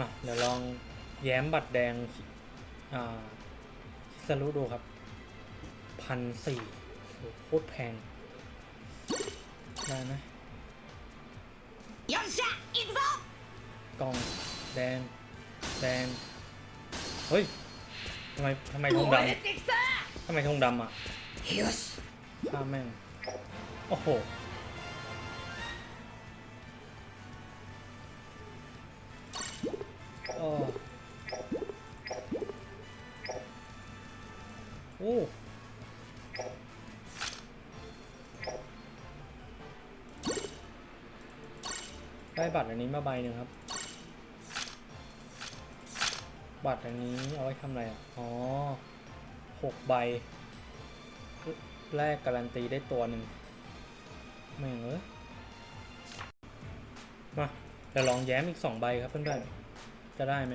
มาเดี๋ยวลองแย้มบัตรแดงอ่าสรุดูครับพันสี่โคตรแพง ได้ไหมยอชะอีกรอกล่องแดง แดง เฮ้ยทำไมทำไมทองดำทำไมทองดำอะข้าแม่ง โอ้โห โอ้โอ้ ได้บัตรอันนี้มาใบหนึ่งครับ บัตรอันนี้เอาไว้ทำอะไรอะ อ๋อหกใบ แรกการันตีได้ตัวหนึ่งแม่งเอ้ยมาเดี๋ยวลองแย้มอีกสองใบครับเพื่อนๆ จะได้ไหม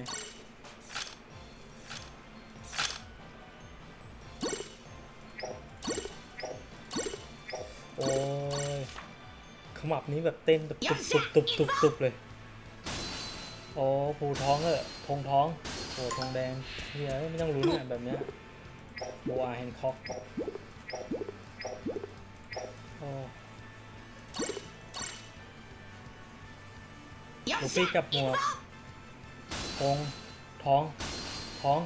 โอ้ยขมับนี้แบบเต้นแบบตุบตุบตุบตุบเลยโอ้ผูท้องเออทงท้องโอ้ทงแดงเฮียไม่ต้องรู้นะแบบเนี้ยโบอาเฮนคอกโอ้ลูฟี่กับหมวก ท้องท้องท้อง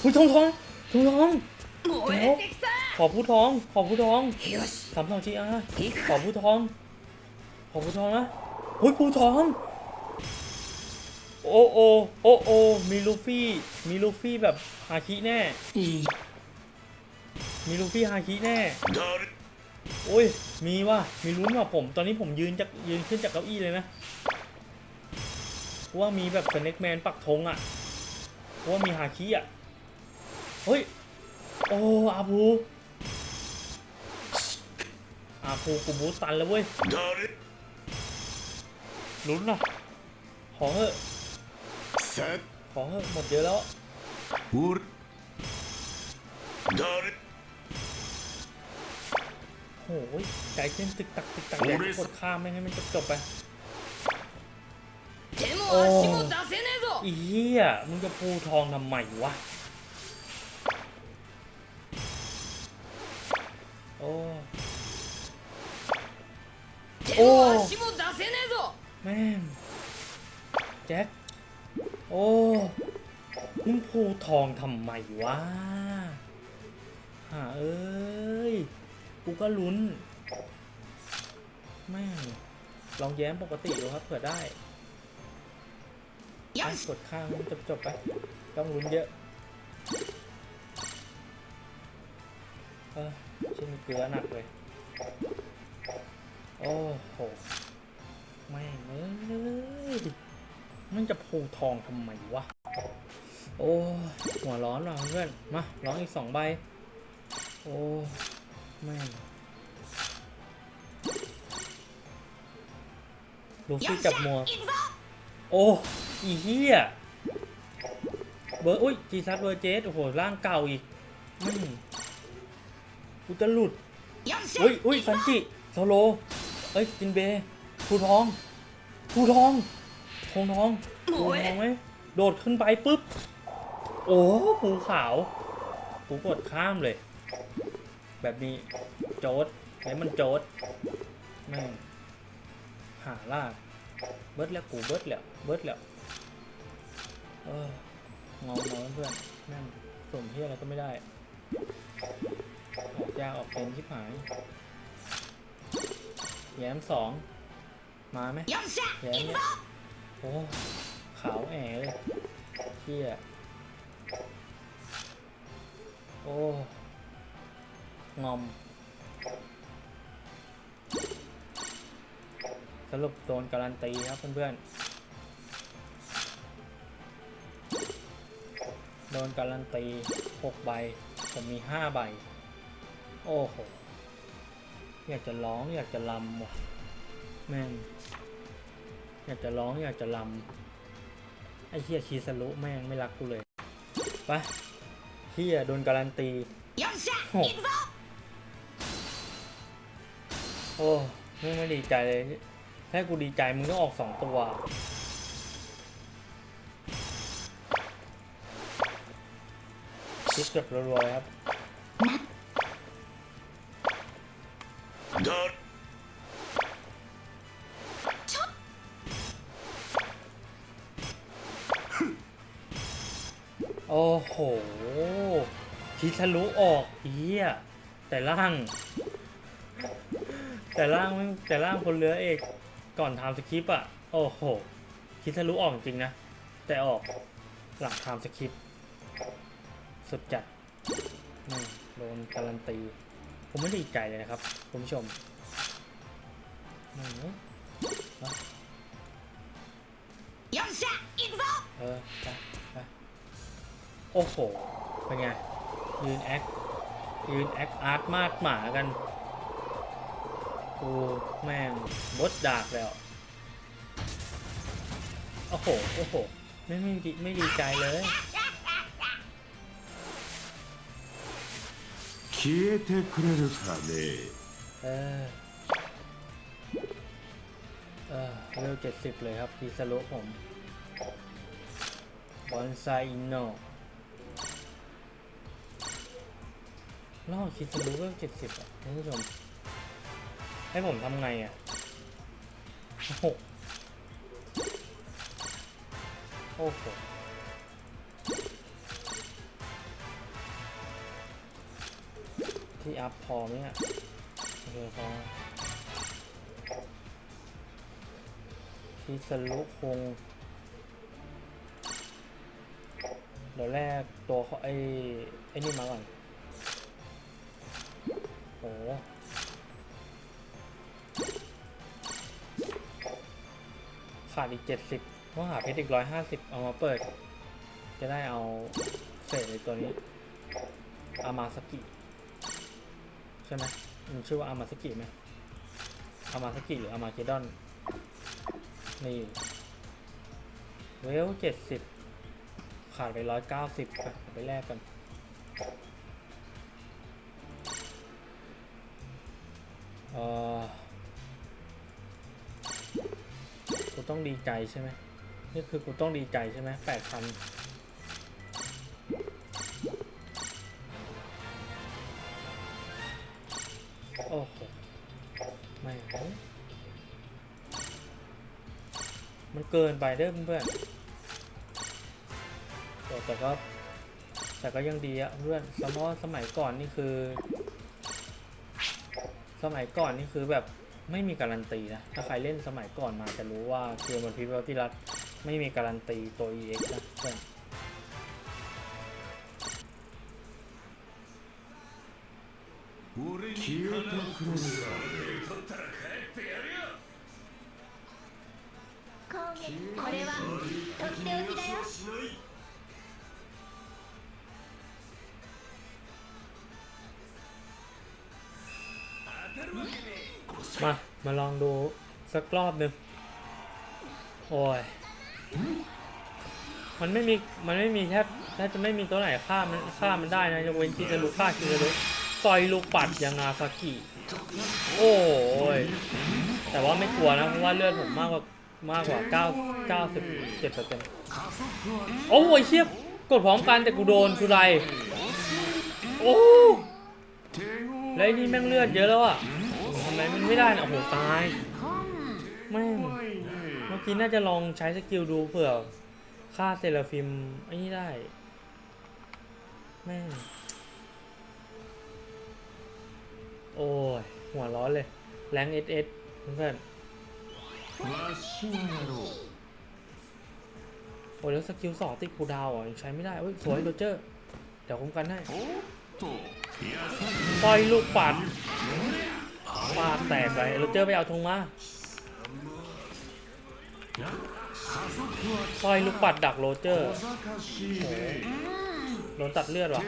หุ้ยท้องท้องทองทองขอผู้ท้องขอผู้ท้องสามสองชีอาขอผู้ท้องขอผู้ท้องนะหุ้ยผู้ท้องโอโอโอโอมีลูฟี่มีลูฟี่แบบฮาคิแน่มีลูฟี่ฮาคิแน่โอ้ยมีว่ะมีลุ้นว่ะผม ตอนนี้ผมยืนจากยืนขึ้นจากเก้าอี้เลยนะ ว่ามีแบบสเน็กแมนปักธงอะว่ามีฮาคิอะ เฮ้ย โอ้อาภูอาภูกูบูตันแล้วเว้ยลุ้นอะของเออของเออหมดเยอะแล้วโอ้ยใจเต้นตึกตักตึกตักแดกกดข้ามไม่ให้มันจบจบไป โอ้ยเหี้ยมึงจะปูทองทำไมวะ โอ้โอ้แม่แจ็คโอ้มึงปูทองทำไมวะฮะเอ้ย กูก็ลุ้นแม่ลองแย้มปกติดูครับเผื่อได้ อัะกดข้างจบจบไป ต้องลุ้นเยอะ เออชิ้นเกลือหนักเลย โอ้โห ไม่เลยมันจะพูทองทำไมวะ โอ้หัวร้อนว่ะเพื่อน มาร้อนอีกสองใบ โอ้ไม่ลูฟี่จับมัว โอ้ อีเหี้ยเบอร์อุ้ยจีซัสเบอร์เจสโอ้โหร่างเก่าอีกอืมกูจะหลุดอุ้ยอุ้ยสันจิโซโล เอ้ยจินเบผู้ทองทูทองทองทองทองทองไหมโดดขึ้นไปปุ๊บ โอ้ภูขาวกูกดข้ามเลย แบบนี้โจดไหนมันโจดแม่งหาล่าเบิร์ดแล้วกูเบิร์ดแล้วเบิร์ดแล้ว เออเงาเเพื่อนนั่งส่งเฮียอะไรก็ไม่ได้ยาออกเป็นชิบหาย แย้มสองมาไหมแย้มเนี่ยโอ้ขาวแอะเลยเฮียโอ้งอม สรุปโดนการันตีครับเพื่อนๆ ดนการันตี6ใบ ผมมี 5 ใบ โอ้โห อยากจะร้องอยากจะลำว่ะ แม่ง อยากจะร้องอยากจะลำ ไอ้เฮียชีสลุแม่งไม่รักกูเลยปะเฮียโดนการันตี โอ้โอ้ไม่ไม่ดีใจเลยแค่กูดีใจมึงต้องออกสองตัว คิดแบบรัวๆเลยครับโอ้โหคิดทะลุออกเฮียแต่ล่าง แต่ล่างแต่ล่างคนเรือเอกก่อนทำสคริปอะโอ้โหคิดทะลุออกจริงนะ แต่ออกหลังทำสคริป สุดจัดนี่โดนการันตี ผมไม่ไดีใจเลยนะครับคุณผู้ชมนี่ยองชาอินโฟเออไปโอ้โห เป็นไง ยืนแอค ยืนแอคอาร์ตมาดหมากัน กูแม่งบดดากแล้ว โอ้โห โอ้โห ไม่ไม่ดีไม่ดีใจเลย えてくれるかね เออ เออเวลเจ็ดสิบเลยครับพีซารุผมบอนไซอินโนล่อคิซารุเวลเจ็ดสิบอ่ะท่านผู้ชม ให้ผมทำไงอ่ะโอ้โหโอ้โห ที่อัพพอไหมอะโอเคพอคิสรุคงเดี๋ยวแรกตัวเขาไอ้ไอ้นี่มาก่อนโหขาดอีกเจ็ดสิบต้องหาเพชรอีกร้อยห้าสิบเอามาเปิด จะได้เอาเศษในตัวนี้อามาสกิ ใช่ไหมมันชื่อว่าอามาสกิไหมอามาสกิหรืออามาเกดอน นี่เวลเจ็ดสิบขาดไปร้อยเก้าสิบไปแลกกันเออกูต้องดีใจใช่ไหมนี่คือกูต้องดีใจใช่ไหมแปดพัน มันเกินไปเด้อเพื่อนแต่ก็แต่ก็ยังดีอะเพื่อนสมอสมัยก่อนนี่คือ สมัยก่อนนี่คือแบบไม่มีการันตีนะ ถ้าใครเล่นสมัยก่อนมาจะรู้ว่าเกมันพิพิธรัฐไม่มีการันตีตัว EX นะเพื่อนคิวตะคุระ これはとっておきだよมา มาลองดูสักรอบหนึ่งโอ้ย มันไม่มี มันไม่มีแทบแทบจะไม่มีตัวไหนฆ่ามันฆ่ามันได้นะยกเว้นที่จะรู้ฆ่าคิจะรู้ซอยลูกปัดยางนาซากิ โอ้ย แต่ว่าไม่กลัวนะ เพราะว่าเลือดผมมากกว่า มากกว่า9 97เปอร์เซ็นต์โอ้ยเชียบกดพร้อมกันแต่กูโดนกูไรโอ้แล้วนี่แม่งเลือดเยอะแล้วอะทำไมมันไม่ได้นะโอ้โหตายแม่งเมื่อกี้น่าจะลองใช้สกิลดูเผื่อฆ่าเซราฟิมไอ้นี่ได้แม่งโอ้ยหัวร้อนเลยแรงเอสเอสเพื่อน โอ้ยแล้วสกิลสองติดคูดาวอะยังใช้ไม่ได้เว้ยสวยโรเจอร์เดี๋ยวคุ้มกันให้ปล่อยลูกปัดปาแตกไปโรเจอร์ไปเอาธงมาปล่อยลูกปัดดักโรเจอร์โดนตัดเลือดว่ะ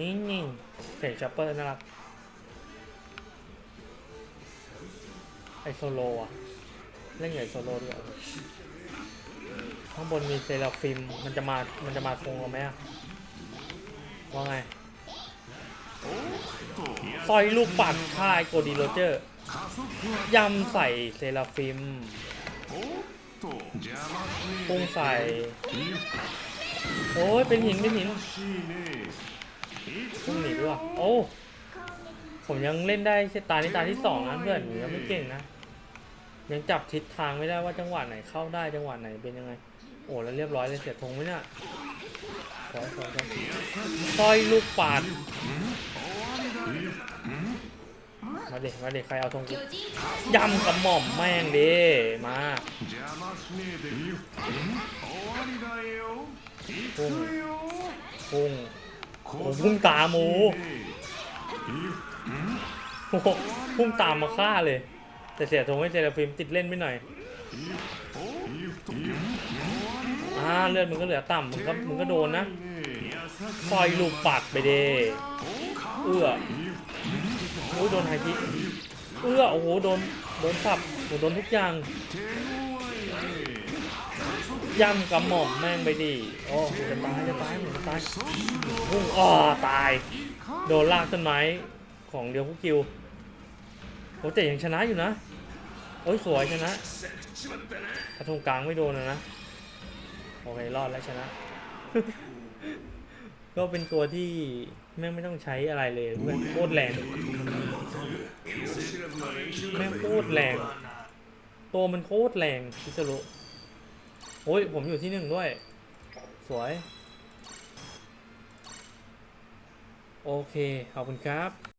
นิ่งๆเสีชัปเปอร์น่ารัก ไอโซโลอะเล่นใหญ่โซโลด้วยข้างบนมีเซราฟิม มันจะมา มันจะมาคงเราไหมอะว่าไงซอยลูกปัดค่ายโกดีโรเจอร์ยำใส่เซราฟิมพุ่งใส่ โอ้ยเป็นหิน เป็นหิน พุ่งหนีด้วยโอ้ผมยังเล่นได้เชตานิทตาที่สองนะเพื่อนผมยังไม่เก่งนะ ยังจับทิศทางไม่ได้ว่าจังหวะไหนเข้าได้จังหวะไหนเป็นยังไง โอ้แล้วเรียบร้อยเลยเสียทงไหมเนี่ยขอขอขอยลูกปาดมาเด็กมาเด็กใครเอาทงกูยำกับหม่อมแม่งดิมาพุ่งพุ่ง พุ่งตามโอ้โหพุ่งตามมาฆ่าเลย แต่เสียทงให้เซราฟิมติดเล่นไม่หน่อยอ่าเลือดมึงก็เหลือต่ำมึงก็มึงก็โดนนะคอยลูกปากไปเดเอื้ออุ้ยโดนไฮคิเอื้อโอ้โหโดนโดนสับโดนทุกอย่าง ย่ำกระหม่อมแม่งไปดิ โอ้จะตายจะตายจะตายพุ่งอ้อตาย โดนลากต้นไม้ของเดียวพวกกิวโอ้แต่ยังชนะอยู่นะ โอ้ยสวยชนะกระทงกลางไม่โดนนะนะโอเครอดแล้วชนะ ก็เป็นตัวที่แม่งไม่ต้องใช้อะไรเลยแม่งโคตรแรงแม่งโคตรแรง ตัวมันโคตรแรงพิซรุ โอ้ย ผมอยู่ที่หนึ่งด้วย สวย โอเค ขอบคุณครับ